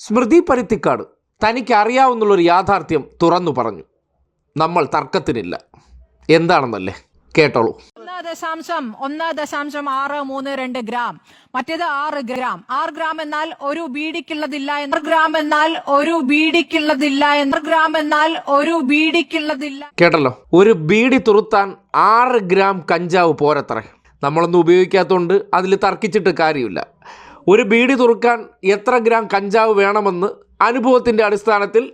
സ്മൃതി പരുത്തിക്കാട് തനിക്ക് അറിയാവുന്നുള്ളൊരു യാഥാർത്ഥ്യം തുറന്നു പറഞ്ഞു. നമ്മൾ തർക്കത്തിനില്ല. എന്താണെന്നല്ലേ? കേട്ടോളൂ. ഒന്ന് ദശാംശം ഒന്ന് ദശാംശം ആറ് മൂന്ന് രണ്ട് ഗ്രാം. മറ്റേത് ആറ് ഗ്രാം. ആറ് ഗ്രാം എന്നാൽ ഒരു ബീഡിക്കുള്ളതില്ല എന്ന്. ഗ്രാം എന്നാൽ ഒരു ബീഡിക്കുള്ളതില്ല എന്ന്. ഗ്രാം എന്നാൽ ഒരു ബീഡിക്കുള്ളതില്ല കേട്ടല്ലോ. ഒരു ബീഡി തുറുത്താൻ ആറ് ഗ്രാം കഞ്ചാവ് പോരത്രേ. നമ്മളൊന്നും ഉപയോഗിക്കാത്തതുകൊണ്ട് അതിൽ തർക്കിച്ചിട്ട് കാര്യമില്ല. ഒരു ബീഡി തുറക്കാൻ എത്ര ഗ്രാം കഞ്ചാവ് വേണമെന്ന് അനുഭവത്തിന്റെ അടിസ്ഥാനത്തിൽ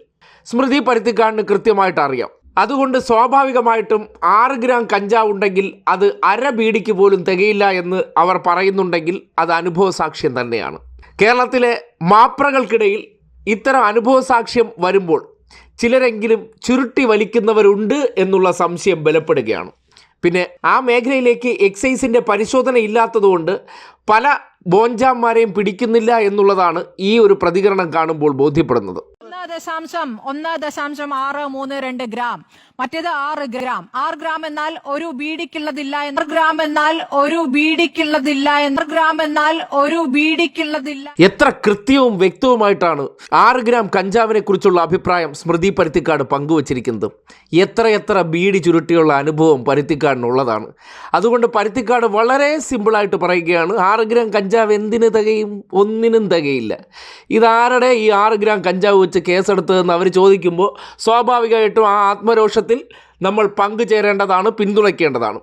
സ്മൃതി പരുത്തിക്കാടിന് കൃത്യമായിട്ട് അറിയാം. അതുകൊണ്ട് സ്വാഭാവികമായിട്ടും ആറ് ഗ്രാം കഞ്ചാവ് ഉണ്ടെങ്കിൽ അത് അര ബീഡിക്ക് പോലും തികയില്ല എന്ന് അവർ പറയുന്നുണ്ടെങ്കിൽ അത് അനുഭവ സാക്ഷ്യം തന്നെയാണ്. കേരളത്തിലെ മാപ്രകൾക്കിടയിൽ ഇത്തരം അനുഭവ സാക്ഷ്യം വരുമ്പോൾ ചിലരെങ്കിലും ചുരുട്ടി വലിക്കുന്നവരുണ്ട് എന്നുള്ള സംശയം ബലപ്പെടുകയാണ്. പിന്നെ ആ മേഖലയിലേക്ക് എക്സൈസിന്റെ പരിശോധന ഇല്ലാത്തതുകൊണ്ട് പല ബോഞ്ചാന്മാരെയും പിടിക്കുന്നില്ല എന്നുള്ളതാണ് ഈ ഒരു പ്രതികരണം കാണുമ്പോൾ ബോധ്യപ്പെടുന്നത്. ദശാംശം ഒന്ന് ദശാംശം ആറ് മൂന്ന് രണ്ട് ഗ്രാം. മറ്റേത് ആറ് ഗ്രാം. ആറ് ഗ്രാം എന്നാൽ ഒരു ബീഡിക്കുള്ളതില്ല എന്ന് ഗ്രാം എന്നാൽ ഒരു ബീഡിക്കുള്ളതില്ല എന്ന് ഗ്രാം എന്നാൽ ഒരു ബീഡിക്കുള്ളതില്ല എത്ര കൃത്യവും വ്യക്തവുമായിട്ടാണ് ആറ് ഗ്രാം കഞ്ചാവിനെ കുറിച്ചുള്ള അഭിപ്രായം സ്മൃതി പരുത്തിക്കാട് പങ്കുവച്ചിരിക്കുന്നത്. എത്ര എത്ര ബീഡി ചുരുട്ടിയുള്ള അനുഭവം പരുത്തിക്കാടിനുള്ളതാണ്. അതുകൊണ്ട് പരുത്തിക്കാട് വളരെ സിമ്പിളായിട്ട് പറയുകയാണ് ആറ് ഗ്രാം കഞ്ചാവ് എന്തിന് തികയും ഒന്നിനും തികയില്ല. ഇതാരുടെ ഈ ആറ് ഗ്രാം കഞ്ചാവ് വെച്ച് കേസെടുത്തതെന്ന് അവർ ചോദിക്കുമ്പോൾ സ്വാഭാവികമായിട്ടും ആ ആത്മരോഷത്തിൽ നമ്മൾ പങ്കുചേരേണ്ടതാണ് പിന്തുണയ്ക്കേണ്ടതാണ്.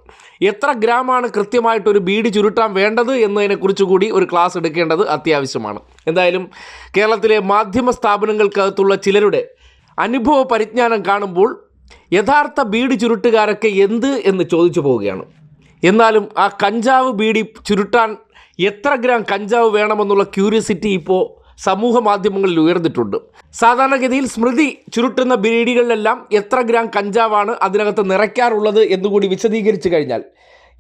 എത്ര ഗ്രാമാണ് കൃത്യമായിട്ടൊരു ബീഡി ചുരുട്ടാൻ വേണ്ടത് എന്നതിനെക്കുറിച്ച് കൂടി ഒരു ക്ലാസ് എടുക്കേണ്ടത് അത്യാവശ്യമാണ്. എന്തായാലും കേരളത്തിലെ മാധ്യമ സ്ഥാപനങ്ങൾക്കകത്തുള്ള ചിലരുടെ അനുഭവ പരിജ്ഞാനം കാണുമ്പോൾ യഥാർത്ഥ ബീഡി ചുരുട്ടുകാരൊക്കെ എന്ത് എന്ന് ചോദിച്ചു പോവുകയാണ്. എന്നാലും ആ കഞ്ചാവ് ബീഡി ചുരുട്ടാൻ എത്ര ഗ്രാം കഞ്ചാവ് വേണമെന്നുള്ള ക്യൂരിയസിറ്റി ഇപ്പോൾ സമൂഹ മാധ്യമങ്ങളിൽ ഉയർന്നിട്ടുണ്ട്. സാധാരണഗതിയിൽ സ്മൃതി ചുരുട്ടുന്ന ബീഡികളിലെല്ലാം എത്ര ഗ്രാം കഞ്ചാവാണ് അതിനകത്ത് നിറയ്ക്കാറുള്ളത് എന്നുകൂടി വിശദീകരിച്ചു കഴിഞ്ഞാൽ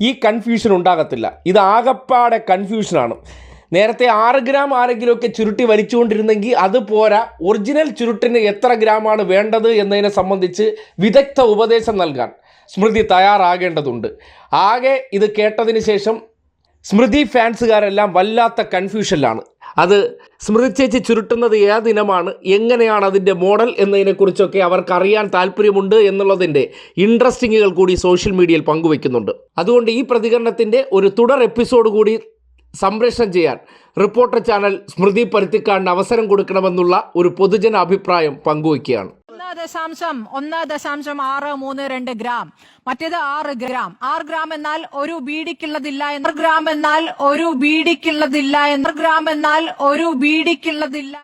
ഈ കൺഫ്യൂഷൻ ഉണ്ടാകത്തില്ല. ഇത് ആകപ്പാടെ കൺഫ്യൂഷനാണ് നേരത്തെ ആറ് ഗ്രാം ആരെങ്കിലുമൊക്കെ ചുരുട്ടി വലിച്ചുകൊണ്ടിരുന്നെങ്കിൽ അത് പോരാ ഒറിജിനൽ ചുരുട്ടിന് എത്ര ഗ്രാമാണ് വേണ്ടത് എന്നതിനെ സംബന്ധിച്ച് വിദഗ്ധ ഉപദേശം നൽകാൻ സ്മൃതി തയ്യാറാകേണ്ടതുണ്ട്. ആകെ ഇത് കേട്ടതിന് ശേഷം സ്മൃതി ഫാൻസുകാരെല്ലാം വല്ലാത്ത കൺഫ്യൂഷനിലാണ് അത് സ്മൃതി ചേച്ചി ചുരുട്ടുന്നത് ഏതിനമാണ് എങ്ങനെയാണ് അതിന്റെ മോഡൽ എന്നതിനെക്കുറിച്ചൊക്കെ അവർക്ക് അറിയാൻ താല്പര്യമുണ്ട് എന്നുള്ളതിന്റെ ഇൻട്രസ്റ്റിങ്ങുകൾ കൂടി സോഷ്യൽ മീഡിയയിൽ പങ്കുവെക്കുന്നുണ്ട്. അതുകൊണ്ട് ഈ പ്രതികരണത്തിന്റെ ഒരു തുടർ എപ്പിസോഡ് കൂടി സംപ്രേഷണം ചെയ്യാൻ റിപ്പോർട്ടർ ചാനൽ സ്മൃതി പരുത്തിക്കാടിന് അവസരം കൊടുക്കണമെന്നുള്ള ഒരു പൊതുജന അഭിപ്രായം പങ്കുവയ്ക്കുകയാണ് ദശാംശം ഒന്ന് ദശാംശം ആറ് മൂന്ന് രണ്ട് ഗ്രാം. മറ്റേത് ആറ് ഗ്രാം. ആറ് ഗ്രാം എന്നാൽ ഒരു ബീഡിക്കുള്ളതില്ല എന്ന് ഗ്രാം എന്നാൽ ഒരു ബീഡിക്കുള്ളതില്ല എന്ന് ഗ്രാം എന്നാൽ ഒരു ബീഡിക്കുള്ളതില്ല